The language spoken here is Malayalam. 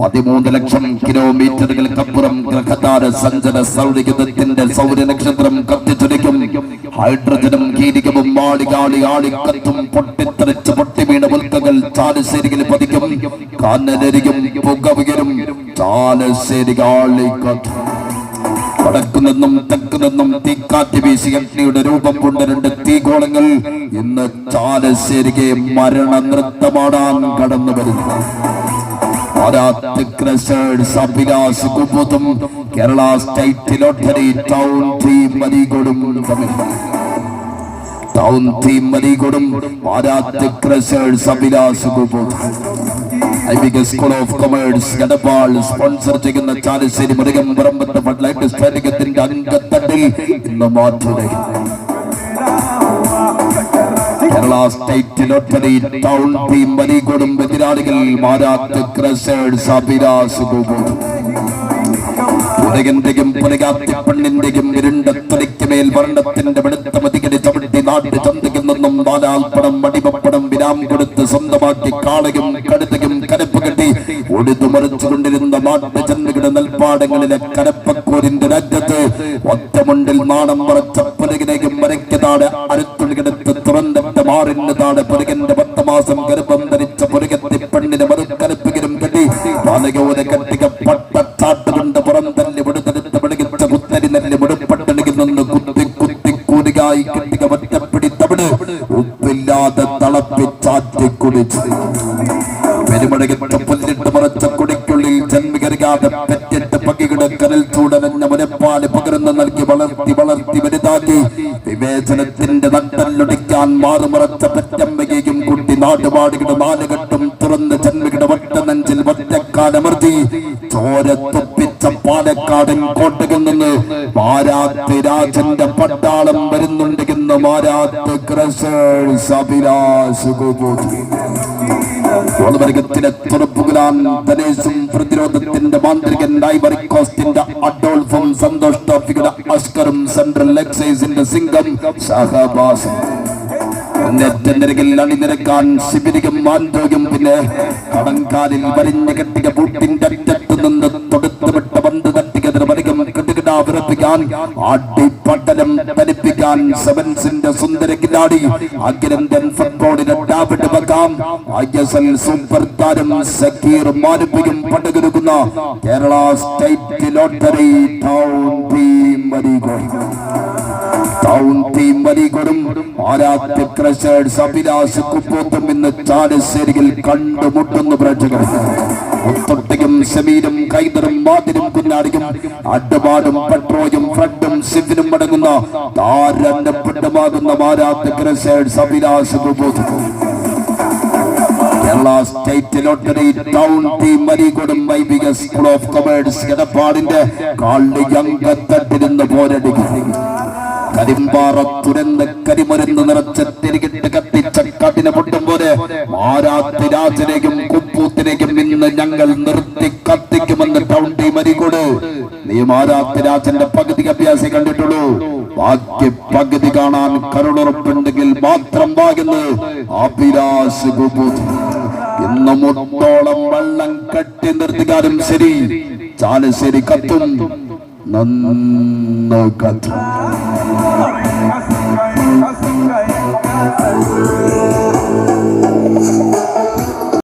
പതിമൂന്ന് ലക്ഷം കിലോമീറ്ററുകൾക്കപ്പുറം ഗ്രഹതാര സഞ്ചര സൗരയുഗത്തിന്റെ സൗരനക്ഷത്രം കത്തിച്ചൊലിക്കും. ഹൈഡ്രജനും ഹീലികവും ആളികാളി ആളിക്കത്തും പൊട്ടിത്തെറിച്ച് പൊട്ടി വീണ ഉൽക്കകൾ ചാലശ്ശേരിയിൽ പതിക്കും. കാനലരികും ഉയരും ചാലശ്ശേരി വടക്കു നിന്നും തെക്ക് നിന്നും തീക്കാറ്റ് വീശി അഗ്നിയുടെ രൂപം കൊണ്ട് രണ്ട് തീകോളങ്ങൾ ഇന്ന് ചാലശ്ശേരിക്ക് മരണ നൃത്തമാടാൻ കടന്നു വരുന്നു കുപ്പുത്തും Kerala state lottery town team തമ്മിൽ ടൗൺ ടീം മരികൊടും പാരാത്ത് crushers Abhilash ഐബിക school of commerce Edappal sponsor ചെയ്യുന്ന ചാലശ്ശേരി മൃഗം പറമ്പത്ത് ഫഡ്ലൈറ്റ് സ്ഫടികത്തിന്റെ അംഗത്തട്ടിൽ ഇന്ന് മാറ്റുക Kerala state lottery town team വലികൊടും എതിരാളികൾ മാരാത്ത് ക്രസേഴ്സ് അഭിലാഷ് ഗോപു പുലകന്റെയും പുലകാത്തി പെണ്ണിന്റെയും ഇരുണ്ട തൊലിക്ക് മേൽ വർണത്തിന്റെ വെളുത്ത മതികടി ചവിട്ടി നാട്ട് ചന്തയിൽ നിന്നും നാലാൽപ്പടം മടിമപ്പടം വിരാം കൊടുത്ത് സ്വന്തമാക്കി കാളയും കടുതയും കരപ്പ് കെട്ടി ഒടുതു മറിച്ചുകൊണ്ടിരുന്ന നാട്ടു ചന്തയുടെ നെൽപ്പാടങ്ങളിലെ കരപ്പക്കൂരിന്റെ രാജ്യത്ത് ഒറ്റമുണ്ടിൽ നാണം മറച്ച പുലകിനെയും മരയ്ക്കതാട് ഗർഭം ധരിച്ച പുലകത്തി പെണ്ണിന് മറുക്കരപ്പിലും കെട്ടി പാലയോര കെട്ടിക പട്ടച്ചാട്ട് കൊണ്ട് പുറം തല്ലി വിടുതെടുത്ത് വിടുകിച്ച കുത്തരി നെല്ലി വിടുപട്ടണിയിൽ നിന്ന് കുത്തി കുത്തി കൂടിയായി കെട്ടിക ഒറ്റപ്പിടി തവിട്. ഉപ്പില്ലാതെ തളപ്പിച്ചാറ്റി കുടിച്ച്. പെരുമടകിട്ട് പുല്ലിട്ട് മറച്ച കുടിക്കുള്ളിൽ ജന്മികരിക്കാതെ പെറ്റിട്ട് പകികിട കരൽ ചൂടനഞ്ഞ മുനപ്പാൽ പകർന്ന് നൽകി വളർത്തി വളർത്തി വലുതാക്കി. വിവേചനത്തിന്റെ നട്ടല്ലൊടിക്കാൻ മാറുമറച്ച പെറ്റമ്മയെയും കുട്ടി നാടുപാടുകളുടെ നാലുകെട്ടും തുറന്ന് ജന്മികളുടെ വട്ട നെഞ്ചിൽ ഒറ്റക്കാലമർത്തി ചോര തുപ്പിച്ച പാലക്കാടൻ കോട്ടയിൽ നിന്ന് മാരാത്ത് രാജന്റെ പട്ടാളം വരുന്നുണ്ട് എന്ന് മാരാത്ത് തുറപ്പുകളാൻ പ്രതിരോധത്തിന്റെ മാന്ത്രികൻ കോസ്റ്റിന്റെ അഡോൾഫും സന്തോഷ് ടോപ്പിക്കുടെ അസ്കറും സെൻട്രൽ എക്സൈസിന്റെ സിംഗം നെറ്റനിരകിൽ അണിനിരക്കാൻ ശിബിരികം ആന്തോഗ്യം പിന്നെ കടങ്കാലിൽ വരിഞ്ഞു കെട്ടിയ ബൂട്ടിന്റെ അറ്റത്തു നിന്ന് തൊടുത്തു വിട്ട പന്ത് സെവൻസിന്റെ സൂപ്പർ താരം Sakeer Kerala state lottery town team വരികൾ ടൗൺ ടീം വലികൊടും ആരാധ്യ അഭിലാഷ് കുപ്പോത്തും ഇന്ന് ചാലശ്ശേരിയിൽ കണ്ടുമുട്ടുന്നു പ്രേക്ഷകർ. മുത്തൊട്ടയും സമീരും കൈതറും മാതിരും കുഞ്ഞാടിയും അഡ്ഡപാടും പെട്രോയും ഫ്രണ്ടും സിഫിനും അടങ്ങുന്ന താരണ്ടപ്പെട്ടമാകുന്ന Aaradhya crushers Abhilash കുപ്പോത്തും. Kerala state lottery town team മരികൊടും വൈബിക സ്കൂൾ ഓഫ് കൊമേഴ്സ് എടപ്പാടിന്റെ കാളിയങ്കത്തട്ടിരുന്ന് പോരടിക്കുന്നു പോരടിക്കും. കരിമ്പാറ തുരന്ന് കരിമരുന്ന് നിറച്ച തിരികിട്ട് കത്തിച്ച കഠിന പൊട്ടും പോലെ മാരാത്തി രാജനെയും കുപ്പൂത്തിനെയും ഇന്ന് ഞങ്ങൾ നിർത്തി കത്തിക്കുമെന്ന് ടൗൺ ടീം അരികോട് നീ മാരാത്തി രാജന്റെ പകുതി അഭ്യാസം കണ്ടിട്ടുള്ളൂ. ബാക്കി പകുതി കാണാൻ കരുണുറപ്പുണ്ടെങ്കിൽ മാത്രം വാകുന്നു അഭിലാഷ് ഇന്ന് മുട്ടോളം വെള്ളം കെട്ടി നിർത്തിക്കാരും ശരി. ചാലശ്ശേരി കത്തും none got Thank.